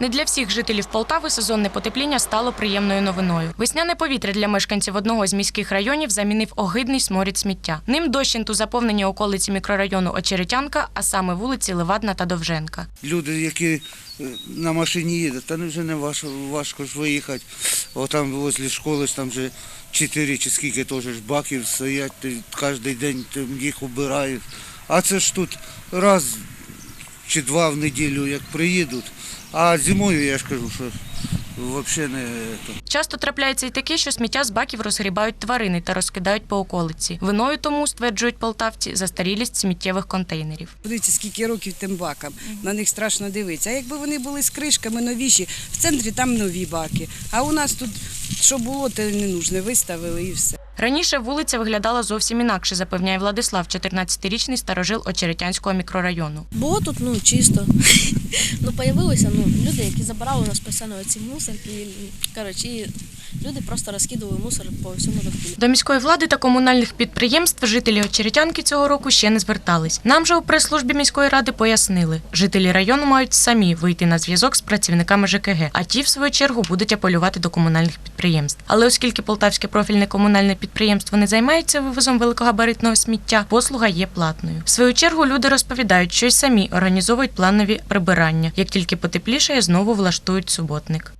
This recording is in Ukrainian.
Не для всіх жителів Полтави сезонне потепління стало приємною новиною. Весняне повітря для мешканців одного з міських районів замінив огидний сморід сміття. Ним дощенту заповнені околиці мікрорайону Очеретянка, а саме вулиці Левадна та Довженка. Люди, які е, на машині їдуть, та не вже не важко, важко ж виїхати. О, там возле школи там вже чотири чи скільки теж баків стоять, кожен день їх убирають. А це ж тут раз чи два в неділю, як приїдуть. А зимою я ж кажу, що взагалі не то. Часто трапляється і таке, що сміття з баків розгрібають тварини та розкидають по околиці. Виною тому стверджують полтавці застарілість сміттєвих контейнерів. Подивіться, скільки років тим бакам. На них страшно дивитися. А якби вони були з кришками новіші, в центрі там нові баки. А у нас тут що було, те не нужне. Виставили і все. Раніше вулиця виглядала зовсім інакше, запевняє Владислав, 14-річний старожил Очеретянського мікрорайону. Було тут ну чисто. ну появилися ну люди, які забирали у нас постійно ці мусорки. Коротше, і люди просто розкидували мусор по всьому довкіллю. До міської влади та комунальних підприємств жителі Очеретянки цього року ще не звертались. Нам же у прес-службі міської ради пояснили, жителі району мають самі вийти на зв'язок з працівниками ЖКГ, а ті, в свою чергу, будуть апелювати до комунальних підприємств. Але оскільки полтавське профільне комунальне підприємство не займається вивозом великогабаритного сміття, послуга є платною. В свою чергу люди розповідають, що й самі організовують планові прибирання. Як тільки потеплішає, знову влаштують суботник.